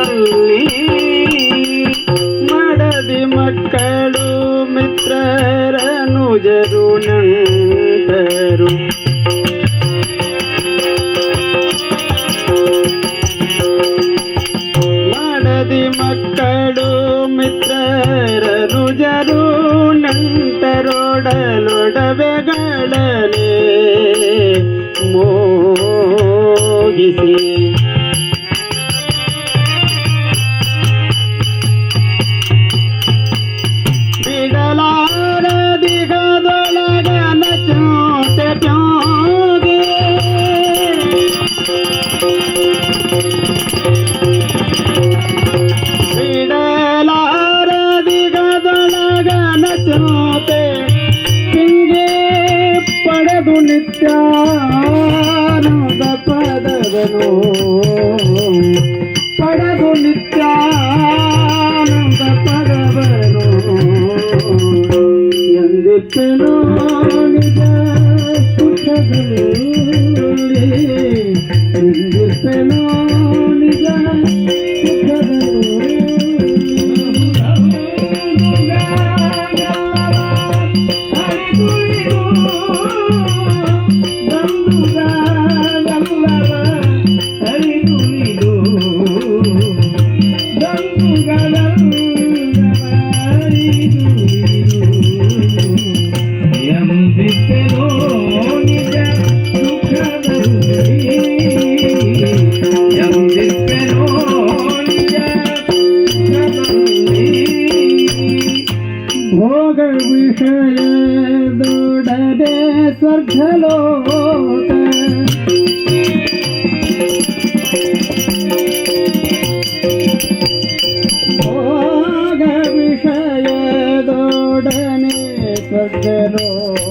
ಸುಖದಲ್ಲಿ ಮಡದಿ ಮಕ್ಕಳು ಮಿತ್ರರನು ಜರು ನಂಟರು ಮಡದಿ ಮಕ್ಕಳು ಮಿತ್ರರನು ಜರು ನಂಟರೊಡಲೊಡವೆಗಳನೆ ಮೋಗಿಸಿ ನಿತ್ಯಾನಂದ ಪದವನು ಪಡೆದು ನಿತ್ಯಾನಂದ ಭೋಗ ವಿಷಯದೊಡನೆ ಸ್ವರ್ಗಲೋಕ ಭೋಗ ವಿಷಯದೊಡನೆ ಸ್ವರ್ಗಲೋಕ